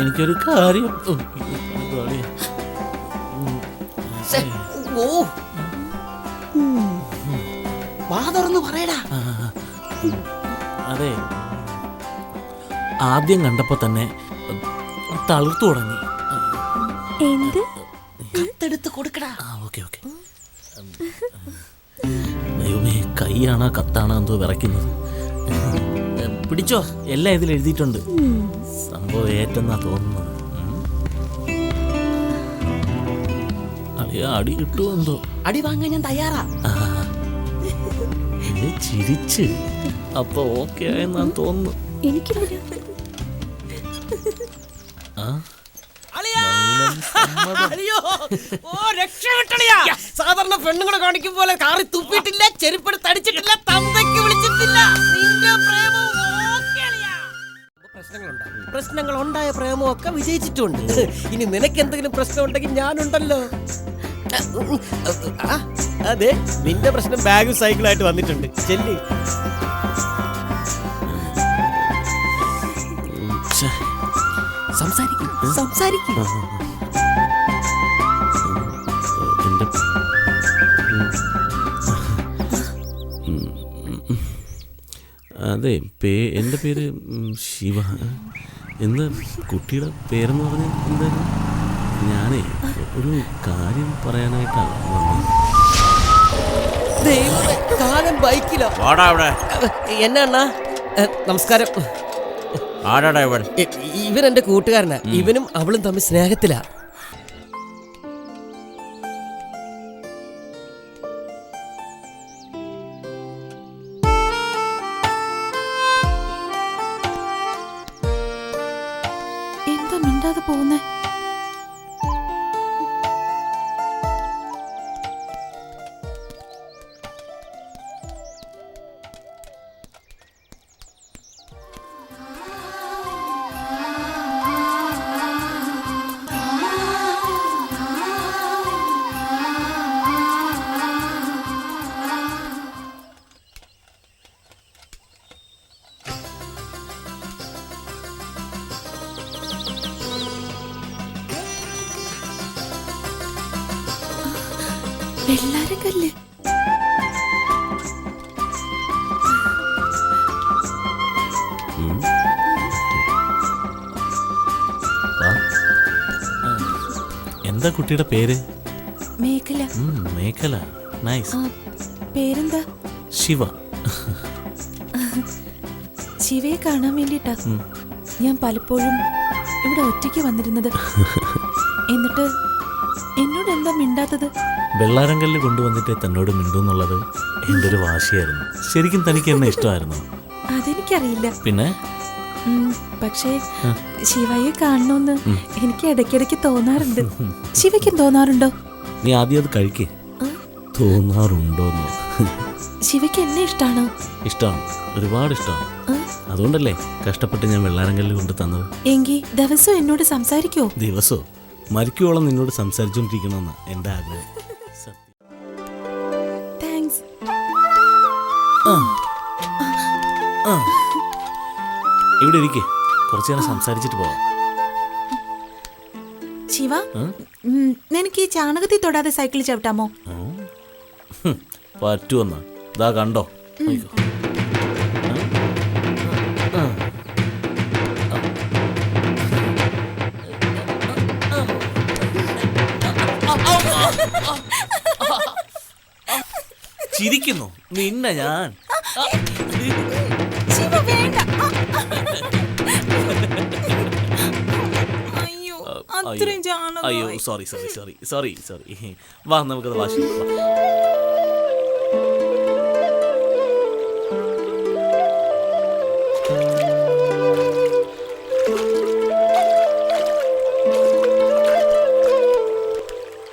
എനിക്കൊരു കാര്യം ഓ, വാ തുറന്ന് പറയടാ. അതെ. ആദ്യം കണ്ടപ്പോ തന്നെ തളിർത്തു തുടങ്ങി. എന്ത്? കത്തെടുത്ത് കൊടുക്കടാ. ആ ഓക്കെ ഓക്കെ. ദൈവമേ കൈയാണോ കത്താണോ എന്തോ വിറയ്ക്കുന്നത്? പിടിച്ചോ? എല്ലാം ഇതിൽ എഴുതിയിട്ടുണ്ട്. സംഭവം ഏറ്റെന്നാ തോന്നുന്നത്. അടി കിട്ടുമോ എന്തോ? അടി വാങ്ങാൻ ഞാൻ തയ്യാറാ. ചിരിച്ച്. അപ്പൊ ഓക്കെ ആയെന്നാ തോന്നുന്നു. എനിക്കില്ല. ആ. അയ്യോ ഓ രക്ഷപ്പെട്ടളിയാ സാധാരണ പെണ്ണുങ്ങളെ കാണിക്കും പോലെ കാറി തുപ്പിയിട്ടില്ല ചെരുപ്പെടുത്ത് അടിച്ചിട്ടില്ല തന്തയ്ക്ക് വിളിച്ചിട്ടില്ല. നിന്റെ പ്രേമം. പ്രശ്നങ്ങളുണ്ടായി. പ്രശ്നങ്ങൾ ഉണ്ടായ പ്രേമമൊക്കെ വിജയിച്ചിട്ടുണ്ട്. ഇനി നിനക്ക് എന്തെങ്കിലും പ്രശ്നം ഉണ്ടെങ്കിൽ ഞാനുണ്ടല്ലോ. ആ, അതെ നിന്റെ പ്രശ്നം ബാഗും സൈക്കിളായിട്ട് വന്നിട്ടുണ്ട്. ചെല്ലി. സംസാരിക്കും സംസാരിക്കും. അതെ പേ എന്റെ പേര് ശിവ. എന്ന് കുട്ടിയുടെ പേരെന്ന് പറഞ്ഞാൽ എന്തായാലും ഞാനേ ഒരു കാര്യം പറയാനായിട്ടാണ് വന്നത്. ദൈവമേ, കാലം ബൈക്കിലോ. വാടാ അവിടെ. എന്നാ അണ്ണാ? നമസ്കാരം. ഇവൻ? എന്റെ കൂട്ടുകാരനാ. ഇവനും അവളും തമ്മിൽ സ്നേഹത്തിലാ. എന്താ മിണ്ടാതെ പോകുന്നേ? വെള്ളാരം കല്ല് ഉം. വാ. ആ. എന്താ കുട്ടിയുടെ പേര്? മേഖല. മേഖല. നൈസ്. പേരെന്താ? ശിവ. ശിവയെ കാണാൻ വേണ്ടിട്ടാ ഞാൻ പലപ്പോഴും ഇവിടെ ഒറ്റയ്ക്ക് വന്നിരുന്നത്. എന്നിട്ട് എന്നോട് എന്താ മിണ്ടാത്തത്? വെള്ളാരങ്കല്ല് കൊണ്ടുവന്നിട്ട് തന്നോട് മിണ്ടുന്നുള്ളത് എന്റെ ഒരു വാശിയായിരുന്നു. ശരിക്കും തനിക്ക് എന്നെ ഇഷ്ടമായിരുന്നു? അതെനിക്കറിയില്ല. പിന്നെ? പക്ഷേ ശിവയെ കാണണമെന്ന് എനിക്ക് ഇടയ്ക്കിടയ്ക്ക് തോന്നാറുണ്ട്. ശിവയ്ക്കും തോന്നാറുണ്ടോ? നീ ആദ്യം അത് കഴിക്കേ. തോന്നാറുണ്ടോ തോന്നാറുണ്ടോന്ന്. ശിവയ്ക്ക് എന്നെ ഇഷ്ടമാണോ ഇഷ്ടമാണ് ഒരുപാട് ഇഷ്ടമാണ് അതുകൊണ്ടല്ലേ കഷ്ടപ്പെട്ട് ഞാൻ വെള്ളാരങ്കല്ല് കൊണ്ട് തന്നത്? എങ്കി ദിവസം എന്നോട് സംസാരിക്കോ? ദിവസവും. മരിക്കുവോളം നിന്നോട് സംസാരിച്ചോണ്ടിരിക്കണമെന്ന് എന്റെ ആഗ്രഹം സത്യം. താങ്ക്സ് ആ. ആ. ഇവിടെ ഇരിക്കേ കുറച്ചു നേരം സംസാരിച്ചിട്ട് പോവാം ശിവ ഉം? നിനക്ക് ഈ ചാണകത്തിൽ തൊടാതെ സൈക്കിൾ ചവിട്ടാമോ പറ്റുമെന്നാ ഇതാ കണ്ടോ അയ്യോ. ചിരിക്കുന്നു. നിന്ന ഞാൻ. ശിവ വേണ്ട. അയ്യോ അത്രയും അയ്യോ sorry sorry sorry sorry sorry വാ നമുക്കത് വാശി വാ.